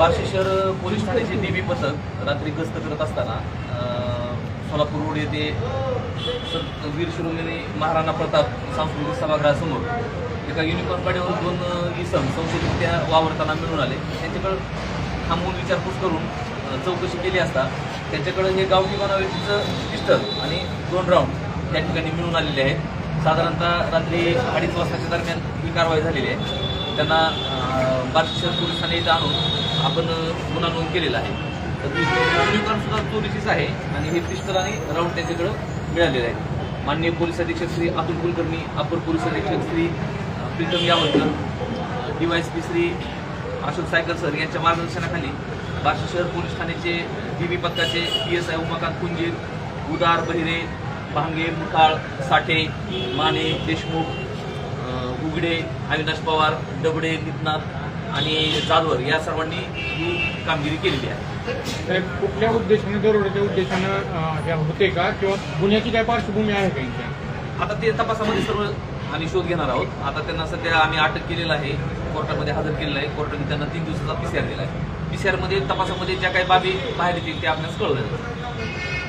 बार्शी शहर पोलीस ठाण्याचे नेहमी पथक रात्री गस्त करत असताना सोलापूर रोड येथे सत वीर शिरोमणी महाराणा प्रताप सांस्कृतिक सभागृहासमोर एका युनिकॉर्न गाडीवर दोन इसम संशयितरित्या वावरताना मिळून आले. त्यांच्याकडं थांबवून विचारपूस करून चौकशी केली असता त्यांच्याकडं हे गावठी बनावटीचं पिस्टल आणि दोन राऊंड त्या ठिकाणी मिळून आलेले आहेत. साधारणतः रात्री अडीच वाजताच्या दरम्यान ही कारवाई झालेली आहे. त्यांना बार्शी शहर पोलीस ठाणे इथं आणून आपण गुन्हा नोंद केलेला आहे. तर युनिकॉर्न सुद्धा चोरीचीच आहे आणि हे पिस्टल आणि राऊंड त्यांच्याकडं मिळालेले आहेत माननीय पोलीस अधीक्षक श्री अतुल कुलकर्णी अपर पोलीस अधीक्षक श्री प्रीतम यावलकर डीवायएसपी श्री अशोक सायकर सर यांच्या मार्गदर्शनाखाली बार्शी शहर पोलीस ठाण्याचे बीबी पथकाचे P S I Umakant Kunjir Udar Bahire Bhange Muthal साठे माने देशमुख उघडे अविनाश पवार डबडे नितनाथ आणि जाधवर या सर्वांनी ही कामगिरी केलेली आहे. साहेब कुठल्या उद्देशाने दरोड्याच्या उद्देशानं हे होते का? किंवा गुन्ह्याची काय पार्श्वभूमी आहे का यांच्या आता ते तपासामध्ये सर्व आम्ही शोध घेणार आहोत. आता त्यांना सध्या आम्ही अटक केलेलं आहे. कोर्टामध्ये हजर केलेलं आहे. कोर्टाने त्यांना तीन दिवसाचा पीसीआर दिला आहे पीसीआरमध्ये तपासामध्ये ज्या काही बाबी बाहेर येतील त्या आपल्याला कळवल्या